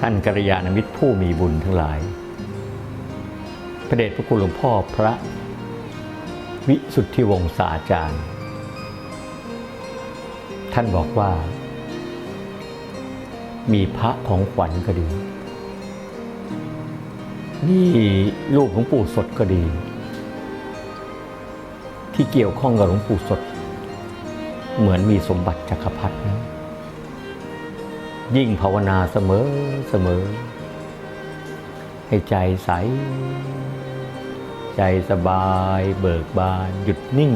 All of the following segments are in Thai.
ท่านกัลยาณมิตรผู้มีบุญทั้งหลาย พระเดชพระคุณหลวงพ่อพระ วิสุทธิวงศาจารย์ ท่านบอกว่า มีพระของขวัญก็ดี นี่รูปหลวงปู่สดก็ดี ที่เกี่ยวข้องกับหลวงปู่สด เหมือนมีสมบัติจักรพรรดินะ ยิ่งภาวนาเสมอเสมอ ให้ใจใส ใจสบายเบิกบาน หยุดนิ่ง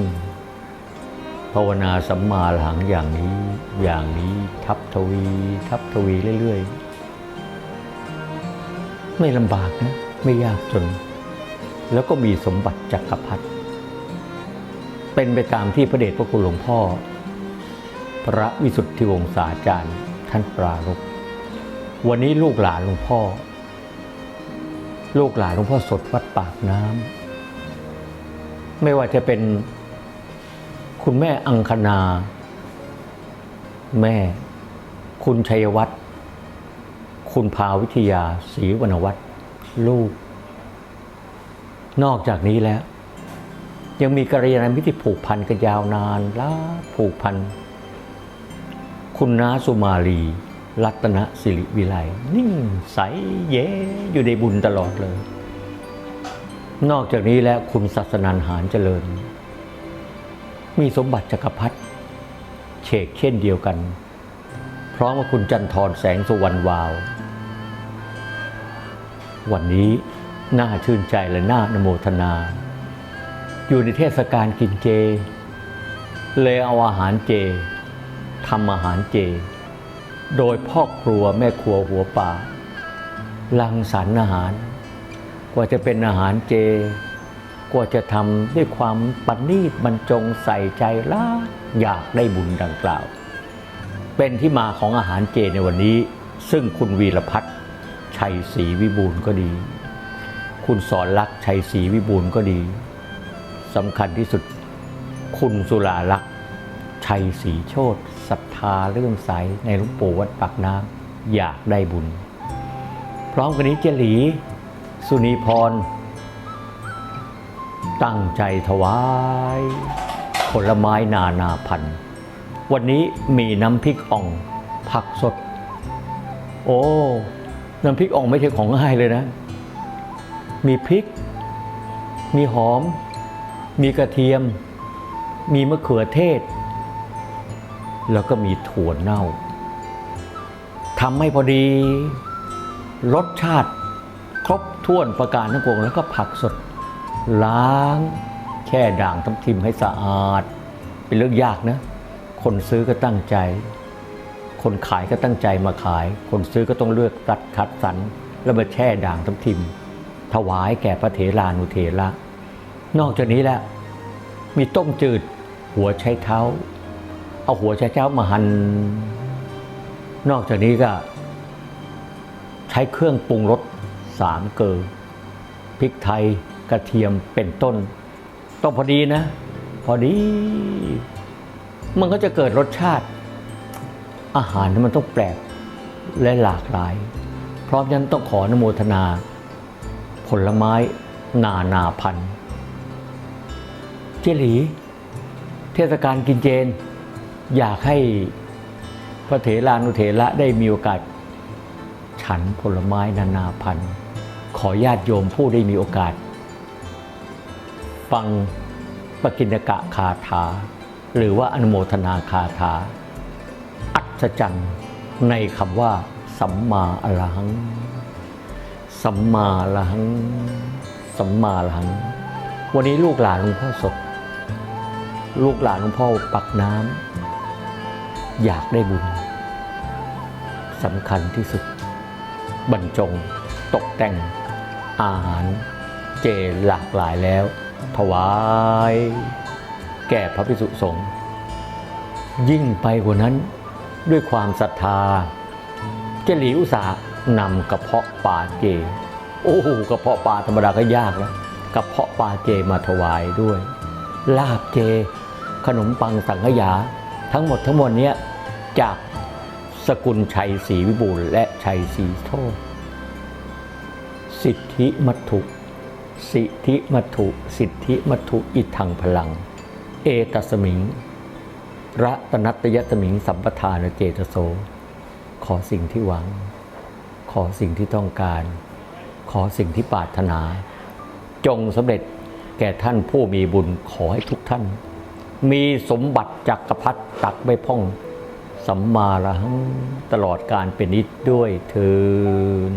ภาวนาสัมมาหลังอย่างนี้อย่างนี้ทับทวี ทับทวีเรื่อยๆ ไม่ลำบากนะ ไม่ยากจน แล้วก็มีสมบัติจักรพรรดิเป็นไปตามที่พระเดชพระคุณหลวงพ่อ พระวิสุทธิวงศาจารย์ ท่านปรารภวันนี้ลูกหลานหลวงพ่อ ลูกหลานหลวงพ่อสดวัดปากน้ำไม่ว่าจะเป็นคุณแม่อังคณา แม่ คุณชัยวัฒน์คุณภาวิทยาศรีวรรณวัฒน์ลูก นอกจากนี้แล้ว ยังมีกัลยาณมิตรผูกพันกันยาวนานล้าผูกพัน คุณน้าสุมาลี รัตนสิริวิไลนิ่งใสเย้อยู่ในบุญตลอดเลย นอกจากนี้แล้วคุณศาสนันหารเจริญ มีสมบัติจักรพรรดิเฉกเช่นเดียวกัน พร้อมกับคุณจันทร์แสงสุวรรณวาว วันนี้น่าชื่นใจและน่านโมทนา อยู่ในเทศกาลกินเจ เลยเอาอาหารเจ ทำอาหารเจ โดยพ่อครัวแม่ครัวหัวป่าลังสรรอาหาร กว่าจะเป็นอาหารเจ กว่าจะทำด้วยความปณีตบรรจงใส่ใจละอยากได้บุญดังกล่าว เป็นที่มาของอาหารเจในวันนี้ ซึ่งคุณวีรพัฒน์ชัยศรีวิบูลก็ดี คุณสอนลักษ์ชัยศรีวิบูลก็ดีสำคัญที่สุด คุณสุราลักษ์ชัยศรีโชต ศรัทธาเรื่องใสในหลวงปู่วัดปากน้ำอยากได้บุญ พร้อมกันนี้เจหลี สุนีพร ตั้งใจถวาย ผลไม้นานาพันธุ์ วันนี้มีน้ำพริกอ่องผักสด โอ้น้ำพริกอ่องไม่ใช่ของง่ายเลยนะ มีพริก มีหอม มีกระเทียม มีมะเขือเทศ แล้วก็มีถั่วเน่าทำให้พอดี รสชาติครบถ้วนประการทั้งปวงแล้วก็ผักสด ล้างแช่ด่างทำทิมให้สะอาด เป็นเรื่องยากนะ คนซื้อก็ตั้งใจ คนขายก็ตั้งใจมาขาย คนซื้อก็ต้องเลือกตัดคัดสรรแล้วมาแช่ด่างทำทิม ถวายแก่พระเถรานุเถระนอกจากนี้แล้วมีต้มจืดหัวไชเท้า เอาหัวไชเท้ามาหัน่นนอกจากนี้ก็ ใช้เครื่องปรุงรสสามเกลือพริกไทยกระเทียมเป็นต้น ต้องพอดีนะ พอดี มันก็จะเกิดรสชาติ อาหารที่มันต้องแปลกและหลากหลายเพราะฉะนั้นต้องขออนุโมทนา ผลไม้นานาพันธุ์เจหลี เทศกาลกินเจน อยากให้พระเถรานุเถระได้มีโอกาส ฉันผลไม้นานาพันธุ์ ขอญาติโยมผู้ได้มีโอกาส ฟังปกิณกะคาถา หรือว่าอนุโมทนาคาถา อัศจรรย์ในคำว่า สัมมาอรหัง สัมมาอรหัง สัมมาอรหัง วันนี้ลูกหลานหลวงพ่อสดลูกหลานหลวงพ่อปักน้ำ อยากได้บุญสำคัญที่สุด บรรจง ตกแต่ง อาหารเจหลากหลายแล้ว ถวาย แก่พระภิกษุสงฆ์ยิ่งไปกว่านั้นด้วยความศรัทธา เจหลีอุตสาห์นำกระเพาะปลาเจ โอ้โหกระเพาะปลาธรรมดาก็ยากแล้วกระเพาะปลาเจมาถวายด้วย ลาบเจ ขนมปังสังขยา ทั้งหมดทั้งมวลนี้จากสกุลชัยศรีวิบูลและชัยศรีโทษสิทธิมัตุสิทธิมัตุสิทธิมัตุอิทังพลัง เอตสมิงระตนัตยสมิงสัมปทานเจตโส ขอสิ่งที่หวัง ขอสิ่งที่ต้องการ ขอสิ่งที่ปรารถนา จงสำเร็จแก่ท่านผู้มีบุญขอให้ทุกท่าน มีสมบัติจักรพรรดิตักไม่พ่องสัมมาละหังตลอดการเป็นนิดด้วยเทิน